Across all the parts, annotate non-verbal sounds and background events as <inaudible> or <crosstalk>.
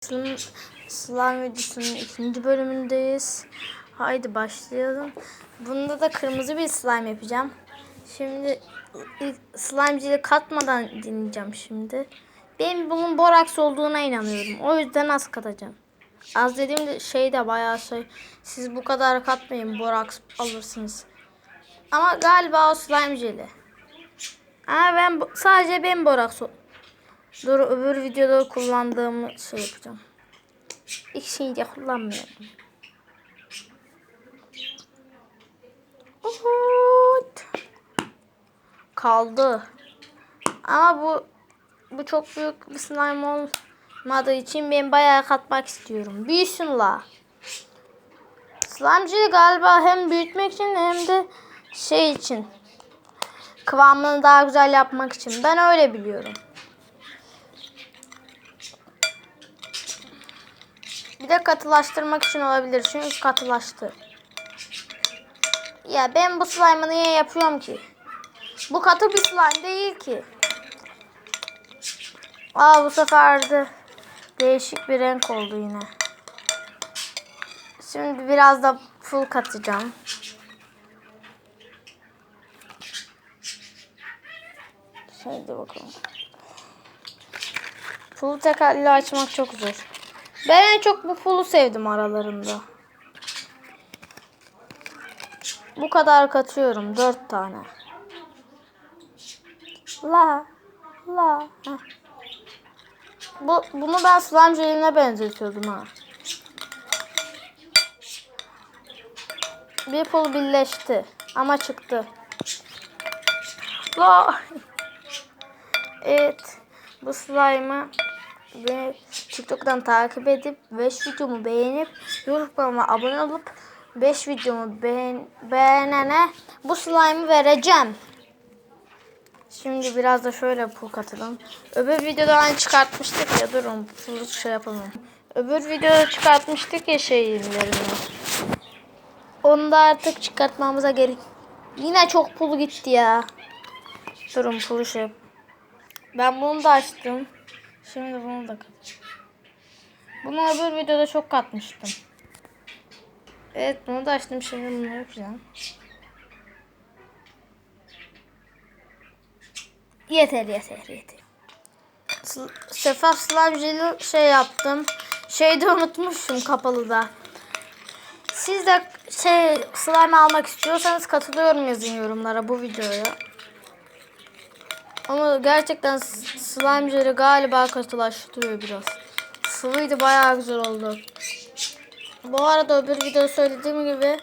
Slime, slime videosunun ikinci bölümündeyiz. Haydi başlayalım. Bunda da kırmızı bir slime yapacağım. Şimdi ilk slime'cıyı katmadan dinleyeceğim şimdi. Ben bunun boraks olduğuna inanıyorum. O yüzden az katacağım. Az dediğimde şey de bayağı şey. Siz bu kadar katmayın boraks alırsınız. Ama galiba o slime. Ama ben sadece ben boraks Dur öbür videoda kullandığım şey yapacağım. İkisini de kullanmıyorum. Uhut. Kaldı. Ama bu bu çok büyük bir slime olmadığı için ben bayağı katmak istiyorum. Büyüsün la. Slime'cıyı galiba hem büyütmek için hem de şey için. Kıvamını daha güzel yapmak için. Ben öyle biliyorum. Bir de katılaştırmak için olabilir. Çünkü katılaştı. Ya ben bu slime'ı niye yapıyorum ki? Bu katı bir slime değil ki. Aa bu sefer de değişik bir renk oldu yine. Şimdi biraz da full katacağım. Şöyle bakalım. Full tekerli açmak çok zor. Ben en çok bu full'u sevdim aralarında. Bu kadar katıyorum. Dört tane. La. La. Heh. Bu, bunu ben slime jeline benzetiyordum ha. Bir full birleşti. Ama çıktı. La. <laughs> Evet. Bu slime'ı ve TikTok'tan takip edip 5 videomu beğenip YouTube kanalıma abone olup 5 videomu beğen beğenene bu slime'ı vereceğim. Şimdi biraz da şöyle pul katalım. Öbür videoda hani çıkartmıştık ya durun pulu şey yapalım. Öbür videoda çıkartmıştık ya şeylerini. Onu da artık çıkartmamıza gerek. Yine çok pul gitti ya. Durun pulu şey Ben bunu da açtım. Şimdi bunu da katacağım. Bunu öbür videoda çok katmıştım. Evet bunu da açtım. Şimdi bunu yapacağım. Yeter yeter yeter. S- Şeffaf slime şey yaptım. Şeyde unutmuşum kapalıda. Siz de şey slime almak istiyorsanız katılıyorum yazın yorumlara bu videoya. Ama gerçekten slime jeli galiba katılaştırıyor biraz. Sıvıydı bayağı güzel oldu. Bu arada öbür videoda söylediğim gibi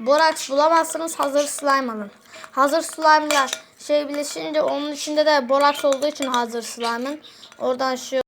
boraks bulamazsanız hazır slime alın. Hazır slime'la şey birleşince onun içinde de boraks olduğu için hazır slime'ın oradan şey